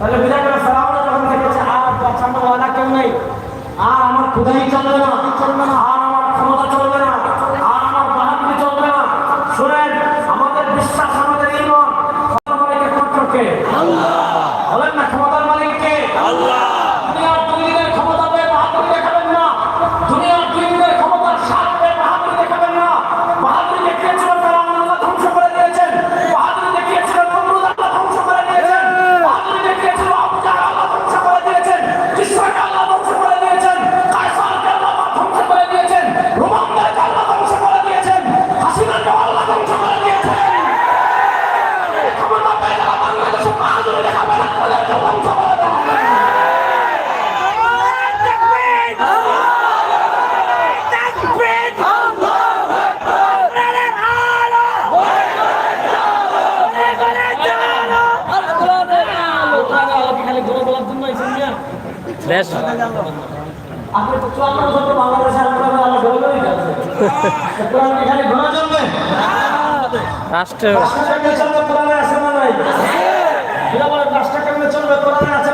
তাহলে বুঝা গেল ফেরাউন যখন দেখেছে আর বাঁচানো ওয়ালা কেউ নেই। আর আমার খুদাই চলবে না চলবে না, আর আমার ক্ষমতা চলবে না, আর আমার বাহাদুরি চলবে না। শুনেন, আমাদের বিশ্বাস চলবে রাষ্ট্র রাষ্ট্র চলবে কোরআনে আছে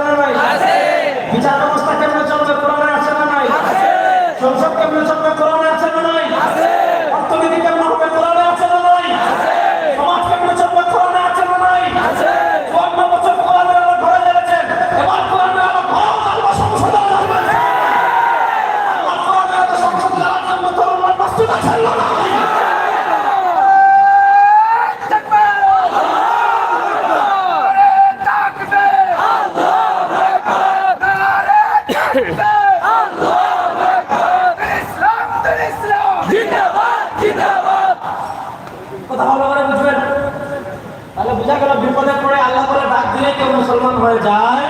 মুসলমান হয়ে যায়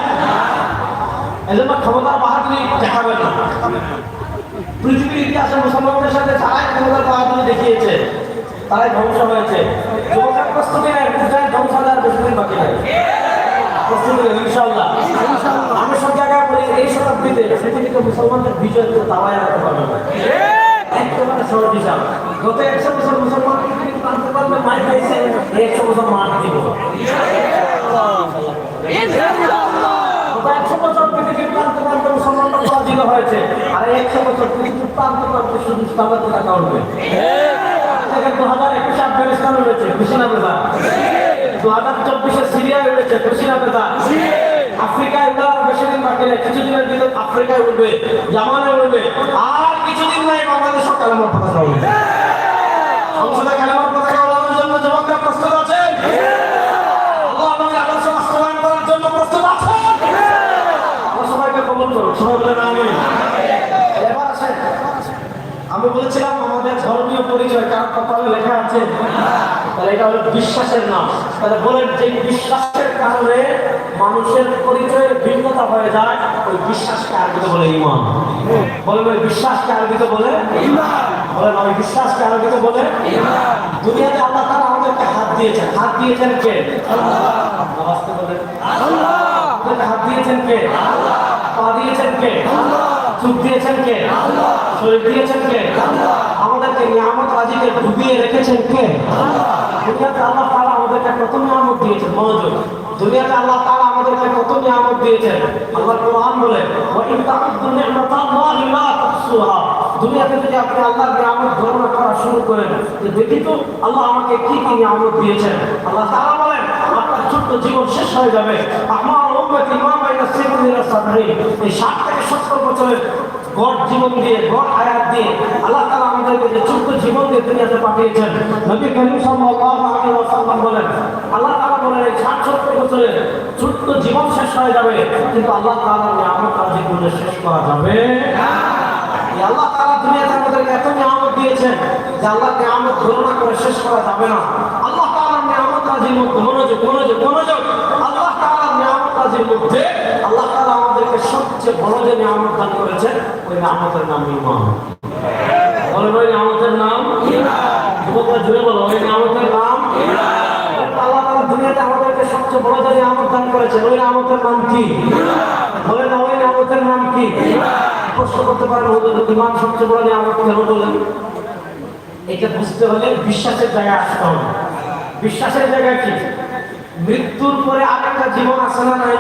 ক্ষমতার বাহাদুরি দেখাবেন না। পৃথিবীর ইতিহাসে মুসলমানদের সাথে ক্ষমতার দেখিয়েছে, তারাই ধ্বংস হয়েছে। আমি সব জায়গায় মুসলমানদের বিজয় তো গত একশো বছর মুসলমান দিব। একশো উঠবে আফ্রিকায় বেশি দিন বাকি নেই, কিছুদিনের ভিতরে আফ্রিকায় উঠবে জামানে উঠবে আর কিছুদিন নাই বাংলাদেশও কালামার পতাকা উঠবে সংসদে কালামার জন্য যুবকরা প্রস্তুত আছেন? লেখা আছে। তাহলে এটা হলো বিশ্বাসের নাম। তাহলে বলেন যে বিশ্বাসের কারণে মানুষের পরিচয়ের ভিন্নতা হয়ে যায় ওই বিশ্বাসকে আরবিতে বলে ইমান বলেন ওই বিশ্বাসকে আরবিতে বলে বলেন ওই বিশ্বাসকে আরবিতে বলে দুনিয়াতে আল্লাহ তারা আমাদেরকে হাত দিয়েছেন। হাত দিয়েছেন কে? আল্লাহ। হাত দিয়েছেন কে? পা দিয়েছেন কে? চুপ দিয়েছেন কে? শরীর দিয়েছেন কে? আমাদেরকে নিয়ামত রাজিকে ডুবিয়ে রেখেছেন কে? দুনিয়াতে আল্লাহ তাআলা আমাদেরকে কত নিয়ামত দিয়েছেন মনোযোগ দুনিয়াতে আল্লাহ তাআলা আমাদেরকে কত নিয়ামত দিয়েছেন। আল্লাহ কোরআন বলে দুনিয়াতে যদি আপনি আল্লাহর নিয়ামত গণনা করা শুরু করেন যে দেখি তো আল্লাহ আমাকে কি কি নিয়ামত দিয়েছেন। আল্লাহ তাআলা বলেন, আপনার ছোট্ট জীবন শেষ হয়ে যাবে। আমার উম্মত ইমাম এই 60 থেকে 70 বছরের গড় জীবন দিয়ে গড় আয়াত দিয়ে, আল্লাহ তালা আমাদেরকে যে ছোট্ট জীবন দিয়ে দুনিয়াতে পাঠিয়েছেন, নবী করিম আলাইহি বলেন, আল্লাহ তাআলা বলেন, এই 60 70 বছরের ছোট্ট জীবন শেষ হয়ে যাবে, কিন্তু আল্লাহ তাআলার নিয়ামত রাজি করে শেষ করা যাবে আল্লাহ তাআলা দুনিয়াতে আমাদেরকে এত নিয়ামত দিয়েছেন যে আল্লাহ নিয়ামত গণনা করে শেষ করা যাবে না। আল্লাহ তাআলার নিয়ামত মধ্যে মনোযোগ মনোযোগ মনোযোগ আল্লাহ রাজির মধ্যে আল্লাহ তাআলা আমাদেরকে সবচেয়ে বড় যে নিয়ামত দান করেছেন ওই নিয়ামতের নাম ঈমান। বলেন ওই নিয়ামতের নাম যুবকরা জুড়ে বলো ওই নিয়ামতের নাম আল্লাহ তাআলা দুনিয়াতে আমাদেরকে সবচেয়ে বড় যে নিয়ামত দান করেছেন ওই নিয়ামতের নাম কি? বলেন ওই নিয়ামতের নাম কি? প্রশ্ন করতে পারেন হুজুর ইমান সবচেয়ে বড় নিয়ামত কেন বলেন? এটা বুঝতে হলে বিশ্বাসের জায়গায় আসতে হবে। বিশ্বাসের জায়গায় কি? মৃত্যুর পরে আরেকটা জীবন আছে না নাই?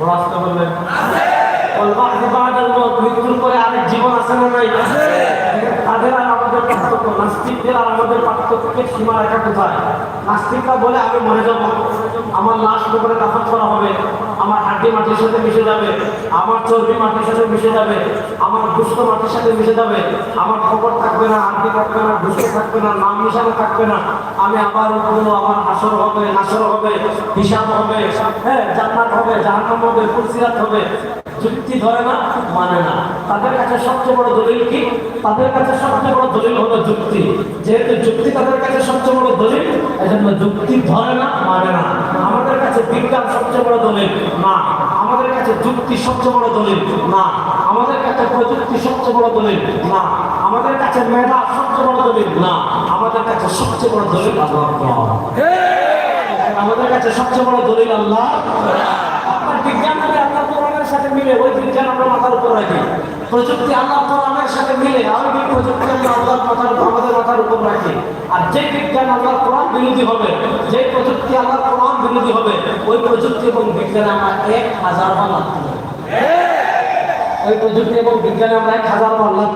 বাস্তব মৃত্যুর পরে আরেক জীবন আছে না নাই? তাদের আর নাস্তিকদের আর আমাদের পার্থক্যের সীমা রেখা কোথায়? নাস্তিকরা বলে, আমি মরে যাব। আমার লাশ করে দাফন করা হবে। আমার হাড্ডি মাটির সাথে মিশে যাবে। আমার চর্বি মাটির সাথে মিশে যাবে। আমার দুষ্ট মাটির সাথে মিশে যাবে। আমার খবর থাকবে না হাড্ডি থাকবে না দুষ্ট থাকবে না, নাম নিশানা থাকবে না। আমি আবার উঠবো আমার হাসর হবে, নাসর হবে, হিসাব হবে হ্যাঁ জান্নাত হবে, জাহান্নাম হবে ফুলসিরাত হবে। যুক্তি ধরে না মানে না। তাদের কাছে সবচেয়ে বড় দলিল কি? তাদের কাছে সবচেয়ে বড় দলিল হলো যুক্তি। যেহেতু যুক্তি তাদের কাছে সবচেয়ে বড় দলিল, এজন্য যুক্তি ধরে না মানে না। আমাদের কাছে বিজ্ঞান সবচেয়ে বড় দলিল, না। আমাদের কাছে যুক্তি সবচেয়ে বড় দলিল, না। আমাদের কাছে প্রযুক্তি সবচেয়ে বড় দলিল, না। আমাদের কাছে মেধা সবচেয়ে বড় দলিল, না। আমাদের কাছে সবচেয়ে বড় দলিল আল্লাহ। আমাদের কাছে সবচেয়ে বড় দলিল আল্লাহ। আপনার বিজ্ঞান আল্লাহ কোরআনের সাথে মিলে ওই বিজ্ঞান আমরা মাথার উপর রাখি। প্রযুক্তি আল্লাহ কোরআনের সাথে মিলে আরবি প্রযুক্তি আমরা আল্লাহর মাথার আমাদের মাথার উপর রাখি। আর যে বিজ্ঞান আল্লাহ কোরআন বিরোধী হবে যে প্রযুক্তি আল্লাহ কোরআন বিরোধী হবে ওই প্রযুক্তি এবং বিজ্ঞান আমরা এক হাজার বার লাগতে ওই প্রযুক্তি এবং বিজ্ঞানে আমরা এক হাজার বার লাভ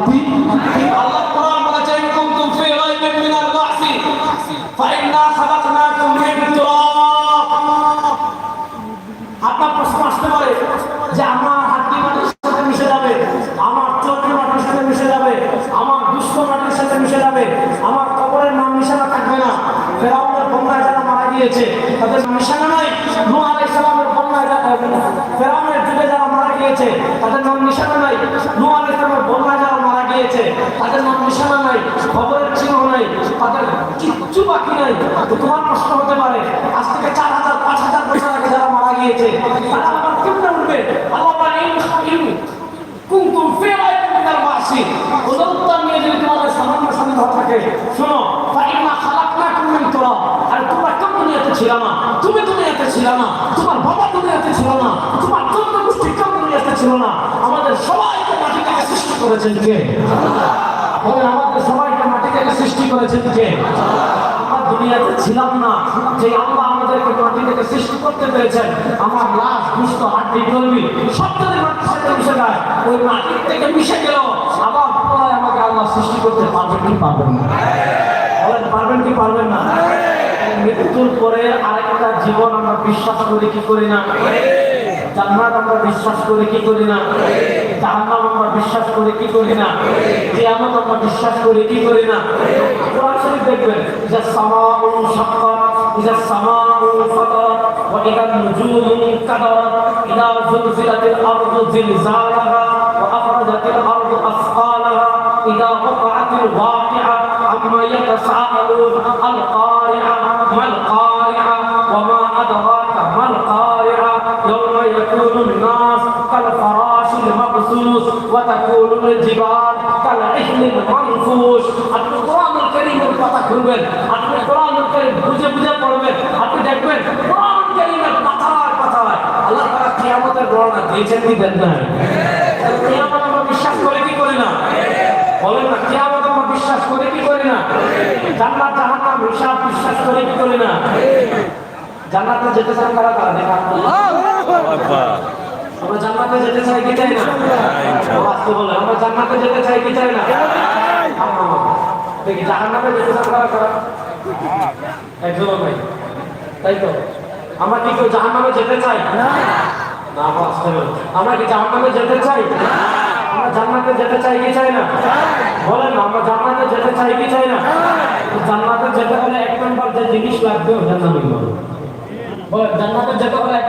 গিয়েছে তাদের নাম নিশানা নাই। নূহ আলাইহিস সালামের বন্যায় যারা মারা গিয়েছে তাদের নাম নিশানা নাই খবরের চিহ্ন নাই তাদের কিচ্ছু বাকি নাই। তো তোমার প্রশ্ন হতে পারে আজ থেকে চার হাজার পাঁচ হাজার বছর আগে যারা মারা গিয়েছে তারা আবার কেমনে উঠবে? আল্লাহ বলেন, ইন- ইন- কুনতুম ফি রাইবিন মিনাল বাসি ওদের উত্তর নিয়ে যদি তোমাদের সামান্য সন্দেহ থাকে শোনো ফাইন্না খালাকনাকুম তুরাব। আর তোমরা কেউ দুনিয়াতে ছিল না তুমি দুনিয়াতে ছিল না তোমার বাবা দুনিয়াতে ছিল না তোমার চন্দ্র গোষ্ঠী ছিল না আমাদের সবাইকে মাটি থেকে সৃষ্টি করেছেন কে? আমাদের সবাইকে সৃষ্টি করেছেন কে? দুনিয়াতে ছিলাম না। যে আমাদেরকে মাটি থেকে সৃষ্টি করতে পেরেছেন, আমার ওই মাটির থেকে মিশে আবার আমাকে আল্লাহ সৃষ্টি করতে পারবেন কি পারবেন পারবেন কি পারবেন না? মৃত্যুর পরে আরেকটা জীবন আমরা বিশ্বাস করি, কি করি না? জান্নাত আমরা বিশ্বাস করি কি করি না? জাহান্নাম আমরা বিশ্বাস করি কি করি না? কিয়ামত আমরা বিশ্বাস করি কি করি না? কোরআন শরীফ দেখবেন, ইজা সামাউন শাক্কাত ইজা সামাউন ফাতারাত, ওয়া ইজা নুজুমু কাদারাত ইজা জুলজিলাতিল আরদু জিলজালাহা, ওয়া আখরাজাতিল আরদু আসqালাহা ইজা ওয়াকাআতিল ওয়াকিআ, আম্মা ইয়াতাসাআলুন আল কারিআ মাল জীবন কালা ইহলিল মানফুস। আপনি কোরআনুল কারীমের কথা খুলবেন আপনি কোরআনুল কারীম বুঝে বুঝে পড়বেন, আপনি দেখবেন কোরআনুল কারীমের পাতায় পাতায় আল্লাহ তাআলা কিয়ামতের বর্ণনা দিয়েছেন কি দেন না কিয়ামত আমরা বিশ্বাস করে কি করি না? বলেন না, কিয়ামত আমরা বিশ্বাস করে কি করি না? জান্নাত জাহান্নাম হিসাব বিশ্বাস করে কি করি না? জান্নাতে যেতে চান কারা কারা? দেখা আল্লাহু আকবার। আমরা জান্নাতে যেতে চাই কি চাই না? আসতে বলে আমরা জান্নাতে যেতে চাই কি চাই না? আমরা দেখি জাহান্নামে যেতে চান কারা কারা? একজনও নাই তাই তো? আমরা কি কেউ জাহান্নামে যেতে চাই? না। না আসতে বলে। আমরা কি জাহান্নামে যেতে চাই? আমরা জান্নাতে যেতে চাই কি চাই না? বলেন আমরা জান্নাতে যেতে চাই কি চাই না? জান্নাতে যেতে হলে এক নম্বর যে জিনিস লাগবে বলো জান্নাতে যেতে হলে এক